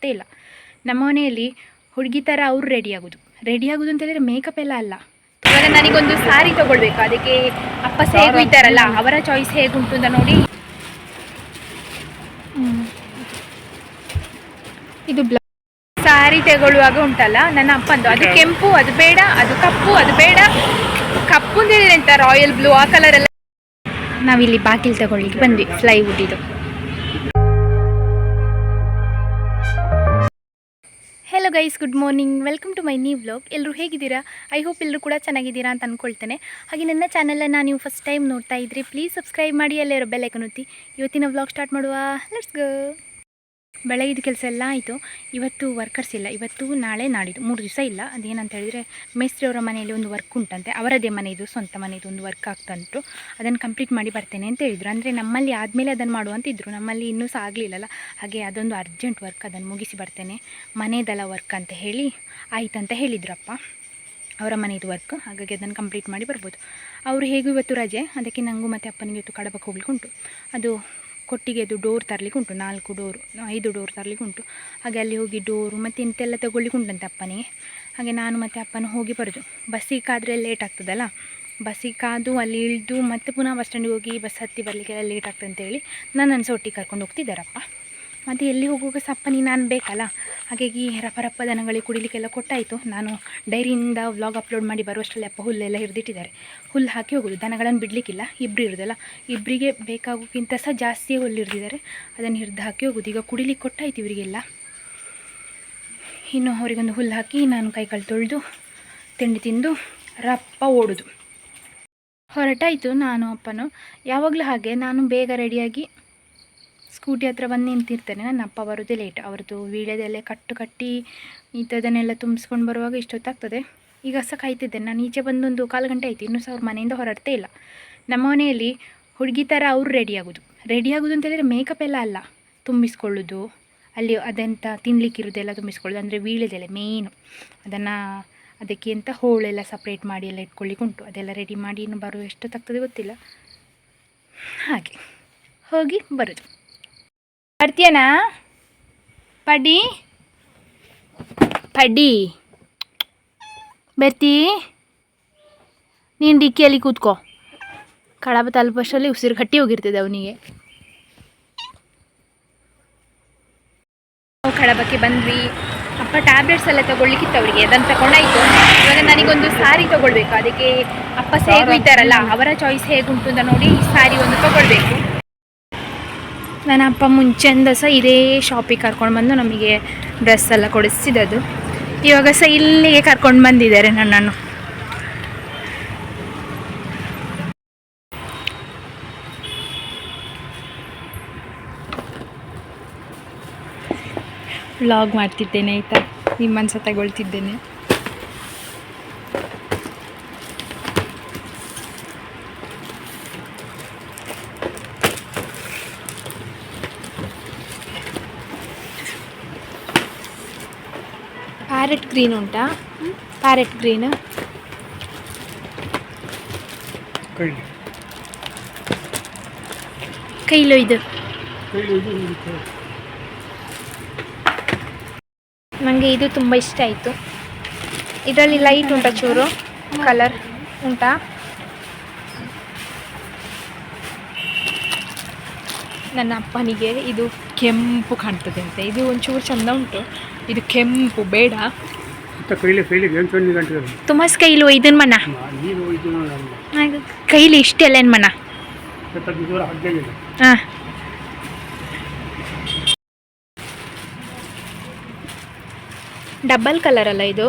ಹೊರಡ್ತೇ ಇಲ್ಲ. ನಮ್ಮ ಮನೆಯಲ್ಲಿ ಹುಡುಗಿ ಥರ ಅವ್ರು ರೆಡಿ ಆಗೋದು. ರೆಡಿ ಆಗೋದು ಅಂತ ಹೇಳಿದ್ರೆ ಮೇಕಪ್ ಎಲ್ಲ ಅಲ್ಲ. ಇವಾಗ ನನಗೊಂದು ಸಾರಿ ತೊಗೊಳ್ಬೇಕು. ಅದಕ್ಕೆ ಅಪ್ಪ ಹೇಗೂ ಇದ್ದಾರಲ್ಲ ಅವರ ಚಾಯ್ಸ್ ಹೇಗುಂಟು ಅಂತ ನೋಡಿ. ಇದು ಬ್ಲೌ ಸಾರಿ ತಗೊಳ್ಳುವಾಗ ಉಂಟಲ್ಲ ನನ್ನ ಅಪ್ಪಂದು. ಅದು ಕೆಂಪು ಅದು ಬೇಡ ಅದು ಕಪ್ಪು ಅದು ಬೇಡ. ಕಪ್ಪು ಅಂತ ಹೇಳಿದ್ರೆ ಎಂತ? ರಾಯಲ್ ಬ್ಲೂ ಆ ಕಲರ್ ಎಲ್ಲ. ನಾವಿಲ್ಲಿ ಬಾಕಿಲ್ ತಗೊಳ್ಳಿಕ್ಕೆ ಬಂದ್ವಿ ಫ್ಲೈವುಡ್ ಇದು. Hello guys good morning welcome to my new vlog ಎಲ್ಲರೂ ಹೇಗಿದ್ದೀರಾ? ಐ ಹೋಪ್ ಎಲ್ಲರೂ ಕೂಡ ಚೆನ್ನಾಗಿದ್ದೀರಾ ಅಂತ ಅಂದ್ಕೊಳ್ತೇನೆ ಹಾಗೆ ನನ್ನ ಚಾನಲನ್ನು ನೀವು ಫಸ್ಟ್ ಟೈಮ್ ನೋಡ್ತಾ ಇದ್ರಿ ಪ್ಲೀಸ್ ಸಬ್ಸ್ಕ್ರೈಬ್ ಮಾಡಿ, ಅಲ್ಲೇ ಇರೋ ಬೆಲ್ ಐಕನ್ ಒತ್ತಿ. ಇವತ್ತಿನ ವ್ಲಾಗ್ ಸ್ಟಾರ್ಟ್ ಮಾಡುವ. ಲೆಟ್ಸ್ ಗೋ ಬೆಳಗಿದ ಕೆಲಸ ಎಲ್ಲ ಆಯಿತು. ಇವತ್ತು ವರ್ಕರ್ಸ್ ಇಲ್ಲ. ಇವತ್ತು ನಾಳೆ ನಾಡಿದ್ದು. ಮೂರು ದಿವಸ ಇಲ್ಲ. ಅದೇನಂತ ಹೇಳಿದರೆ, ಮೇಸ್ತ್ರಿ ಅವರ ಮನೆಯಲ್ಲಿ ಒಂದು ವರ್ಕ್ ಉಂಟಂತೆ. ಅವರದೇ ಮನೆಯದು ಸ್ವಂತ ಮನೆಯದು ಒಂದು ವರ್ಕ್ ಆಗ್ತಂತು ಅದನ್ನು ಕಂಪ್ಲೀಟ್ ಮಾಡಿ ಬರ್ತೇನೆ ಅಂತ ಹೇಳಿದರು. ಅಂದರೆ ನಮ್ಮಲ್ಲಿ ಆದಮೇಲೆ ಅದನ್ನು ಮಾಡುವಂತಿದ್ರು ನಮ್ಮಲ್ಲಿ ಇನ್ನೂ ಸಹ ಆಗಲಿಲ್ಲಲ್ಲ. ಹಾಗೆ ಅದೊಂದು ಅರ್ಜೆಂಟ್ ವರ್ಕ್ ಅದನ್ನು ಮುಗಿಸಿ ಬರ್ತೇನೆ. ಮನೆಯದಲ್ಲ ವರ್ಕ್ ಅಂತ ಹೇಳಿ ಆಯ್ತಂತ ಹೇಳಿದ್ರಪ್ಪ. ಅವರ ಮನೆಯದು ವರ್ಕ್ ಹಾಗಾಗಿ ಅದನ್ನು ಕಂಪ್ಲೀಟ್ ಮಾಡಿ ಬರ್ಬೋದು. ಅವರು ಹೇಗೂ ಇವತ್ತು ರಜೆ? ಅದಕ್ಕೆ ನನಗೂ ಮತ್ತು ಅಪ್ಪನಿಗೆ ಇವತ್ತು ಕಡಬಕ್ಕೆ ಹೋಗ್ಲಿಕ್ಕೆ ಉಂಟು. ಅದು ಕೊಟ್ಟಿಗೆದು ಡೋರ್ ತರಲಿಕ್ಕೆ ಉಂಟು, ನಾಲ್ಕು ಡೋರು ಐದು ಡೋರ್ ತರಲಿಕ್ಕೆ ಉಂಟು. ಹಾಗೆ ಅಲ್ಲಿ ಹೋಗಿ ಡೋರು ಮತ್ತು ಇಂತೆಲ್ಲ ತಗೊಳ್ಳಿಕ್ಕೆ ಉಂಟಂತೆ ಅಪ್ಪನಿಗೆ. ಹಾಗೆ ನಾನು ಮತ್ತು ಅಪ್ಪನ ಹೋಗಿ ಬರೋದು. ಬಸ್ಸಿಗೆ ಕಾದರೆ ಲೇಟ್ ಆಗ್ತದಲ್ಲ? ಬಸ್ಸಿಗೆ ಕಾದು ಅಲ್ಲಿ ಇಳಿದು ಮತ್ತೆ ಪುನಃ ಬಸ್ ಸ್ಟ್ಯಾಂಡಿಗೆ ಹೋಗಿ ಬಸ್ ಹತ್ತಿ ಬರಲಿಕ್ಕೆಲ್ಲ ಲೇಟ್ ಆಗ್ತದೆ ಅಂತೇಳಿ ನನ್ನನ್ನು ಸಹ ಒಟ್ಟಿಗೆ ಕರ್ಕೊಂಡು ಹೋಗ್ತಿದ್ದಾರಪ್ಪ. ಮತ್ತು ಎಲ್ಲಿ ಹೋಗುವಾಗ ಸಪ್ಪ ನೀ ನಾನು ಬೇಕಲ್ಲ? ಹಾಗಾಗಿ ರಪ್ಪ ರಪ್ಪ ದನಗಳಿಗೆ ಕುಡಿಲಿಕ್ಕೆಲ್ಲ ಕೊಟ್ಟಾಯಿತು. ನಾನು ಡೈರಿಯಿಂದ ವ್ಲಾಗ್ ಅಪ್ಲೋಡ್ ಮಾಡಿ ಬರುವಷ್ಟರಲ್ಲಿ ಅಪ್ಪ ಹುಲ್ಲೆಲ್ಲ ಹಿಡಿದಿಟ್ಟಿದ್ದಾರೆ. ಹುಲ್ಲು ಹಾಕಿ ಹೋಗೋದು. ದನಗಳನ್ನು ಬಿಡಲಿಕ್ಕಿಲ್ಲ. ಇಬ್ಬರು ಇರೋದಲ್ಲ. ಇಬ್ಬರಿಗೆ ಬೇಕಾಗೋಕ್ಕಿಂತ ಸಹ ಜಾಸ್ತಿ ಹುಲ್ಲು ಹಿಡಿದಿದ್ದಾರೆ. ಅದನ್ನು ಹಿಡ್ದು ಹಾಕಿ ಹೋಗೋದು. ಈಗ ಕುಡಿಲಿಕ್ಕೆ ಕೊಟ್ಟಾಯ್ತು ಇವರಿಗೆಲ್ಲ. ಇನ್ನು ಅವರಿಗೊಂದು ಹುಲ್ಲು ಹಾಕಿ ನಾನು ಕೈಕಾಲು ತೊಳೆದು ತಿಂಡಿ ತಿಂದು ರಪ್ಪ ಓಡೋದು. ಹೊರಟಾಯಿತು ನಾನು ಅಪ್ಪನು. ಯಾವಾಗಲೂ ಹಾಗೆ. ನಾನು ಬೇಗ ರೆಡಿಯಾಗಿ ಸ್ಕೂಟಿ ಹತ್ರ ಬಂದು ನಿಂತಿರ್ತೇನೆ ನನ್ನ ಅಪ್ಪ ಬರೋದೇ ಲೇಟ್ ಅವ್ರದ್ದು ವೀಳ್ಯದೆಲೆ ಕಟ್ಟು ಕಟ್ಟಿ ಇಂಥದ್ದನ್ನೆಲ್ಲ ತುಂಬಿಸ್ಕೊಂಡು ಬರುವಾಗ ಇಷ್ಟೊತ್ತಾಗ್ತದೆ ಈಗ ಸಹ ಕಾಯ್ತಿದ್ದೇನೆ ನಾನು ಈಚೆ ಬಂದೊಂದು ಕಾಲು ಗಂಟೆ ಆಯಿತು. ಇನ್ನೂ ಸಹ ಅವ್ರ ಮನೆಯಿಂದ ಹೊರಡ್ತೇ ಇಲ್ಲ. ನಮ್ಮ ಮನೆಯಲ್ಲಿ ಹುಡುಗಿ ಥರ ಅವರು ರೆಡಿ ಆಗೋದು. ರೆಡಿ ಆಗೋದು ಅಂತ ಹೇಳಿದರೆ ಮೇಕಪ್ ಎಲ್ಲ ಅಲ್ಲ. ತುಂಬಿಸ್ಕೊಳ್ಳೋದು, ಅಲ್ಲಿ ಅದೆಂಥ ತಿನ್ಲಿಕ್ಕಿರೋದೆಲ್ಲ ತುಂಬಿಸ್ಕೊಳ್ಳೋದು. ಅಂದರೆ ವೀಳ್ಯದೆಲೆ ಮೇಯ್ನು ಅದನ್ನು ಅದಕ್ಕೆ ಅಂತ ಹೋಳೆಲ್ಲ ಸಪ್ರೇಟ್ ಮಾಡಿ ಎಲ್ಲ ಇಟ್ಕೊಳ್ಳಿಕ್ಕೆ ಉಂಟು. ಅದೆಲ್ಲ ರೆಡಿ ಮಾಡಿ ಇನ್ನು ಬರೋ ಎಷ್ಟೊತ್ತಾಗ್ತದೆ ಗೊತ್ತಿಲ್ಲ. ಹಾಗೆ. ಹೋಗಿ ಬರೋದು. ಬರ್ತೀಯನಾ? ಪಡಿ. ಪಡಿ. ಬರ್ತೀ. ನೀನು ಡಿಕ್ಕಿಯಲ್ಲಿ ಕೂತ್ಕೋ. ಕಡಬ ತಲುಪಷ್ಟರಲ್ಲಿ ಉಸಿರು ಕಟ್ಟಿ ಹೋಗಿರ್ತದೆ ಅವನಿಗೆ. ನಾವು ಕಡಬಕ್ಕೆ ಬಂದ್ವಿ. ಅಪ್ಪ ಟ್ಯಾಬ್ಲೆಟ್ಸ್ ಎಲ್ಲ ತಗೊಳ್ಲಿಕ್ಕಿತ್ತು ಅವರಿಗೆ. ಅದನ್ನು ತಗೊಂಡಾಯ್ತು. ಇವಾಗ ನನಗೊಂದು ಸಾರಿ ತಗೊಳ್ಬೇಕು. ಅದಕ್ಕೆ ಅಪ್ಪ ಸೇಗು ಇದ್ದಾರಲ್ಲ ಅವರ ಚಾಯ್ಸ್ ಹೇಗುಂಟು ಅಂತ ನೋಡಿ ಈ ಸಾರಿ ಒಂದು ತಗೊಳ್ಬೇಕು. ನನ್ನ ಅಪ್ಪ ಮುಂಚೆಯಿಂದ ಸಹ ಇದೇ ಶಾಪಿಗೆ ಕರ್ಕೊಂಡು ಬಂದು ನಮಗೆ ಡ್ರೆಸ್ ಎಲ್ಲ ಕೊಡಿಸಿದದು ಇವಾಗ ಸಹ ಇಲ್ಲಿಗೆ ಕರ್ಕೊಂಡು ಬಂದಿದ್ದಾರೆ ನನ್ನನ್ನು. ವ್ಲಾಗ್ ಮಾಡ್ತಿದ್ದೇನೆ ಆಯಿತಾ? ನಿಮ್ಮನ್ನು ಸಹ ತಗೊಳ್ತಿದ್ದೇನೆ. ಪ್ಯಾರೆಟ್ ಗ್ರೀನ್ ಉಂಟಾ? ಪ್ಯಾರೆಟ್ ಗ್ರೀನ್ ಕೈಲಿ. ಇದು. ನನಗೆ ಇದು ತುಂಬ ಇಷ್ಟ ಆಯಿತು. ಇದರಲ್ಲಿ ಲೈಟ್ ಉಂಟಾ ಚೂರು? ಕಲರ್ ಉಂಟಾ? ನನ್ನ ಅಪ್ಪನಿಗೆ ಇದು ಕೆಂಪು ಕಾಣ್ತದೆ ಅಂತ ಇದು ಒಂಚೂರು ಚಂದ ಉಂಟು. ಇದು ಕೆಂಪು ಬೇಡ. ತುಂಬ ಕೈಲು ಇದನ್ ಮನ? ಕೈಲಿ ಇಷ್ಟೆಲ್ಲ ಏನು ಮನ? ಹಾಂ. ಡಬಲ್ ಕಲರ್ ಅಲ್ಲ ಇದು?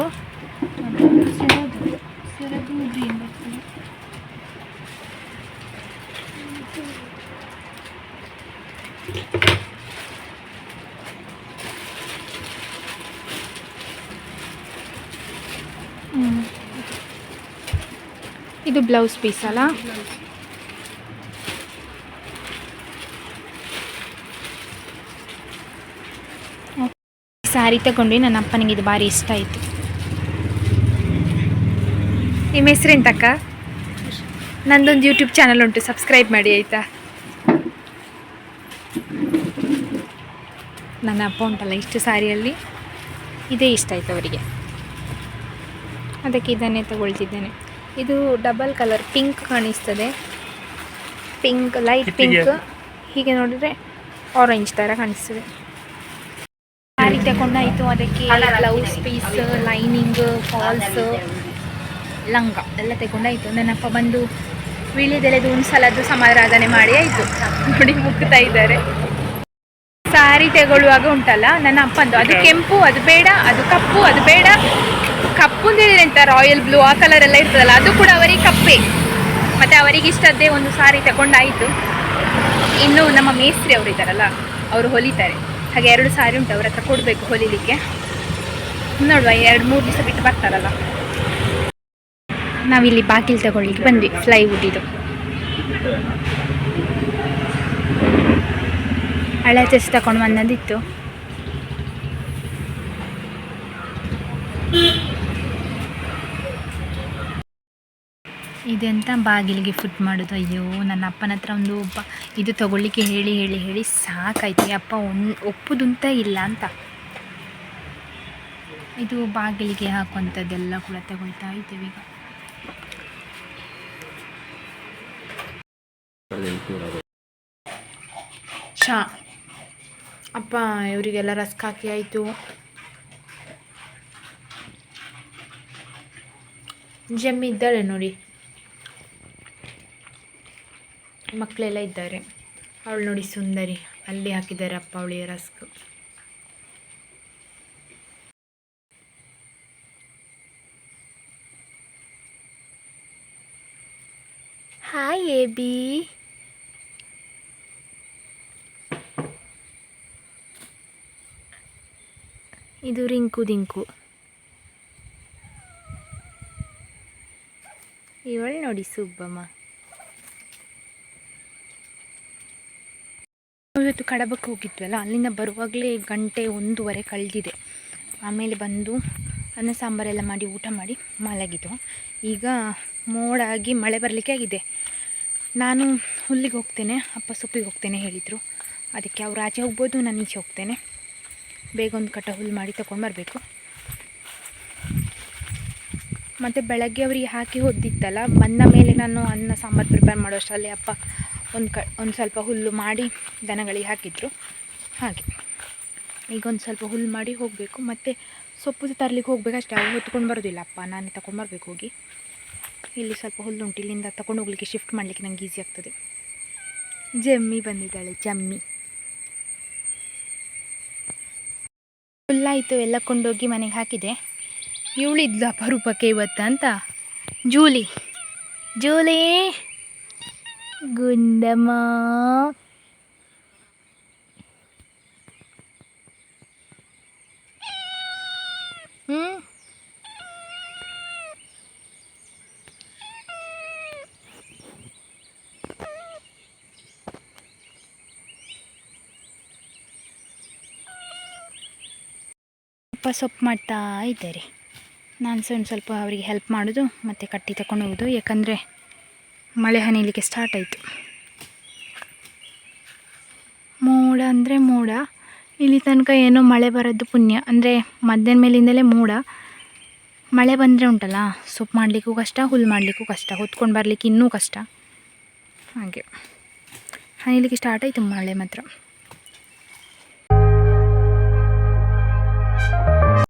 ಇದು ಬ್ಲೌಸ್ ಪೀಸ್ ಅಲ್ಲ? ಸ್ಯಾರಿ ತಗೊಂಡು ನನ್ನ ಅಪ್ಪನಿಗೆ ಇದು ಭಾರಿ ಇಷ್ಟ ಆಯಿತು. ನಿಮ್ಮ ಹೆಸರೆಂತಕ್ಕ ನಂದೊಂದು ಯೂಟ್ಯೂಬ್ ಚಾನಲ್ ಉಂಟು ಸಬ್ಸ್ಕ್ರೈಬ್ ಮಾಡಿ ಆಯಿತಾ? ನನ್ನ ಅಪ್ಪ ಉಂಟಲ್ಲ ಇಷ್ಟು ಸಾರಿಯಲ್ಲಿ? ಇದೇ ಇಷ್ಟ ಆಯಿತು ಅವರಿಗೆ. ಅದಕ್ಕೆ ಇದನ್ನೇ ತಗೊಳ್ತಿದ್ದೇನೆ. ಇದು ಡಬಲ್ ಕಲರ್ ಪಿಂಕ್ ಕಾಣಿಸ್ತದೆ. Pink light pink. ಹೀಗೆ ನೋಡಿದ್ರೆ ಆರೆಂಜ್ ಥರ ಕಾಣಿಸ್ತದೆ. ಸಾರಿ ತಗೊಂಡಾಯಿತು ಅದಕ್ಕೆ ಬ್ಲೌಸ್ ಪೀಸ್ ಲೈನಿಂಗ್ ಫಾಲ್ಸ್ ಲಂಗ ಎಲ್ಲ ತಗೊಂಡಾಯಿತು. ನನ್ನಪ್ಪ ಬಂದು ವಿಳಿದೆಲೆದು ಒಂದು ಸಲದ್ದು ಸಮಾರಾಧನೆ ಮಾಡಿ ಆಯಿತು. ನೋಡಿ ಮುಗ್ತಾ ಇದ್ದಾರೆ. ಸಾರಿ ತಗೊಳ್ಳುವಾಗ ಉಂಟಲ್ಲ ನನ್ನ ಅಪ್ಪಂದು. ಅದು ಕೆಂಪು ಅದು ಬೇಡ ಅದು ಕಪ್ಪು ಅದು ಬೇಡ. ಕಪ್ಪು ಅಂತ ರಾಯಲ್ ಬ್ಲೂ ಆ ಕಲರ್ ಎಲ್ಲ ಇರ್ತದಲ್ಲ, ಅದು ಕೂಡ ಅವರಿಗೆ ಕಪ್ಪೆ. ಮತ್ತು ಅವರಿಗೆ ಇಷ್ಟದ್ದೇ ಒಂದು ಸಾರಿ ತಗೊಂಡಾಯಿತು ಇನ್ನು ನಮ್ಮ ಮೇಸ್ತ್ರಿ ಅವರು ಇದ್ದಾರಲ್ಲ, ಅವರು ಹೊಲಿತಾರೆ. ಹಾಗೆ ಎರಡು ಸಾರಿ ಉಂಟು ಅವ್ರ ಹತ್ರ ಕೊಡಬೇಕು ಹೊಲಿಲಿಕ್ಕೆ. ನೋಡುವ, ಎರಡು, ಮೂರು ದಿವಸ ಬಿಟ್ಟು ಬರ್ತಾರಲ್ಲ. ನಾವಿಲ್ಲಿ ಬಾಗಿಲು ತಗೊಳ್ಳಿಕ್ಕೆ ಬಂದ್ವಿ ಫ್ಲೈವುಡ್ ಹಳೆ ಚೆಸ್ ತಗೊಂಡು ಬಂದದಿತ್ತು ಇದೆಂತ ಬಾಗಿಲಿಗೆ ಫುಟ್ ಮಾಡೋದು. ಅಯ್ಯೋ, ನನ್ನ ಅಪ್ಪನ ಹತ್ರ ಒಂದು ಒಬ್ಬ ಇದು ತಗೊಳ್ಳಿಕ್ಕೆ ಹೇಳಿ ಹೇಳಿ ಹೇಳಿ ಸಾಕಾಯ್ತು. ಅಪ್ಪ ಒನ್, ಒಪ್ಪುದಂತ ಇಲ್ಲ ಅಂತ. ಇದು ಬಾಗಿಲಿಗೆ ಹಾಕುವಂಥದ್ದೆಲ್ಲ ಕೂಡ ತಗೊಳ್ತಾ ಇದ್ದೇವೆ ಈಗ. ಚಾ ಅಪ್ಪ, ಇವರಿಗೆಲ್ಲ ರಸ್ಕ್ ಹಾಕಿ ಆಯಿತು. ಜಮ್ಮಿ ಇದ್ದಾಳೆ ನೋಡಿ. ಮಕ್ಕಳೆಲ್ಲ ಇದ್ದಾರೆ. ಅವಳು ನೋಡಿ ಸುಂದರಿ. ಅಲ್ಲಿ ಹಾಕಿದ್ದಾರೆ ಅಪ್ಪ ಅವಳಿಗೆ ರಸ್ಕ್. ಹಾಯ್ ಎಬಿ ಇದು ರಿಂಕು ದಿಂಕು. ಇವಳು ನೋಡಿ ಸುಬ್ಬಮ್ಮ. ಇವತ್ತು ಕಡಬಕ್ಕೆ ಹೋಗಿದ್ವಲ್ಲ, ಅಲ್ಲಿಂದ ಬರುವಾಗಲೇ ಗಂಟೆ ಒಂದೂವರೆ ಕಳೆದಿದೆ. ಆಮೇಲೆ ಬಂದು ಅನ್ನ ಸಾಂಬಾರೆಲ್ಲ ಮಾಡಿ, ಊಟ ಮಾಡಿ ಮಲಗಿದ್ದು. ಈಗ ಮೋಡಾಗಿ ಮಳೆ ಬರಲಿಕ್ಕೆ ಆಗಿದೆ. ನಾನು ಹುಲ್ಲಿಗೆ ಹೋಗ್ತೇನೆ, ಅಪ್ಪ ಸೊಪ್ಪಿಗೆ ಹೋಗ್ತೇನೆ ಹೇಳಿದರು. ಅದಕ್ಕೆ ಅವ್ರು ಆಚೆ ಹೋಗ್ಬೋದು, ನಾನು ಈಚೆ ಹೋಗ್ತೇನೆ. ಬೇಗ ಒಂದು ಕಟ್ಟ ಹುಲ್ಲು ಮಾಡಿ ತಗೊಂಡು ಬರಬೇಕು. ಮತ್ತು ಬೆಳಗ್ಗೆ ಅವರಿಗೆ ಹಾಕಿ ಹೊದ್ದಿತ್ತಲ್ಲ, ಬಂದ ಮೇಲೆ ನಾನು ಅನ್ನ ಸಾಂಬಾರು ಪ್ರಿಪೇರ್ ಮಾಡೋಷ್ಟರಲ್ಲಿ ಅಪ್ಪ ಒಂದು ಕ, ಒಂದು ಸ್ವಲ್ಪ ಹುಲ್ಲು ಮಾಡಿ ದನಗಳಿಗೆ ಹಾಕಿದ್ರು. ಹಾಗೆ. ಈಗ ಒಂದು ಸ್ವಲ್ಪ ಹುಲ್ಲು ಮಾಡಿ ಹೋಗಬೇಕು. ಮತ್ತು ಸೊಪ್ಪು ತರಲಿಕ್ಕೆ ಹೋಗಬೇಕಷ್ಟೇ. ಅವು ಹೊತ್ಕೊಂಡು ಬರೋದಿಲ್ಲ. ಅಪ್ಪ, ನಾನೇ ಬರಬೇಕು ಹೋಗಿ. ಇಲ್ಲಿ ಸ್ವಲ್ಪ ಹುಲ್ಲು ಉಂಟು ಇಲ್ಲಿಂದ ತಗೊಂಡು ಹೋಗ್ಲಿಕ್ಕೆ ಶಿಫ್ಟ್ ಮಾಡಲಿಕ್ಕೆ ನಂಗೆ ಈಸಿ ಆಗ್ತದೆ. ಜಮ್ಮಿ ಬಂದಿದ್ದಾಳೆ, ಜಮ್ಮಿ. ಹುಲ್ಲಾಯಿತು ಎಲ್ಲ ಕೊಂಡೋಗಿ ಮನೆಗೆ ಹಾಕಿದೆ. ಇವಳಿದ್ಲು ಅಪರೂಪಕ್ಕೆ ಇವತ್ತು ಅಂತ. ಜೂಲಿ. ಜೂಲಿ. ಗುಂಡಮ್ಮ. ಅಪ್ಪ ಸೊಪ್ಪು ಮಾಡ್ತಾ ಇದ್ದಾರೆ. ನಾನು ಸ್ವಲ್ಪ ಸ್ವಲ್ಪ ಅವರಿಗೆ ಹೆಲ್ಪ್ ಮಾಡೋದು, ಮತ್ತು ಕಟ್ಟಿ ತಗೊಂಡು ಹೋಗೋದು. ಯಾಕಂದರೆ ಮಳೆ ಹನಿಲಿಕ್ಕೆ ಸ್ಟಾರ್ಟ್ ಆಯಿತು. ಮೋಡ ಅಂದರೆ ಮೋಡ, ಇಲ್ಲಿ ತನಕ ಏನೋ ಮಳೆ ಬರೋದು ಪುಣ್ಯ. ಅಂದರೆ ಮಧ್ಯಾಹ್ನ ಮೇಲಿಂದಲೇ ಮೋಡ. ಮಳೆ ಬಂದರೆ ಉಂಟಲ್ಲ, ಸೊಪ್ಪು ಮಾಡಲಿಕ್ಕೂ ಕಷ್ಟ ಹುಲ್ಲು ಮಾಡಲಿಕ್ಕೂ ಕಷ್ಟ, ಹೊತ್ಕೊಂಡು ಬರಲಿಕ್ಕೆ ಇನ್ನೂ ಕಷ್ಟ. ಹಾಗೆ. ಹನಿಲಿಕ್ಕೆ ಸ್ಟಾರ್ಟ್ ಆಯಿತು ಮಳೆ ಮಾತ್ರ.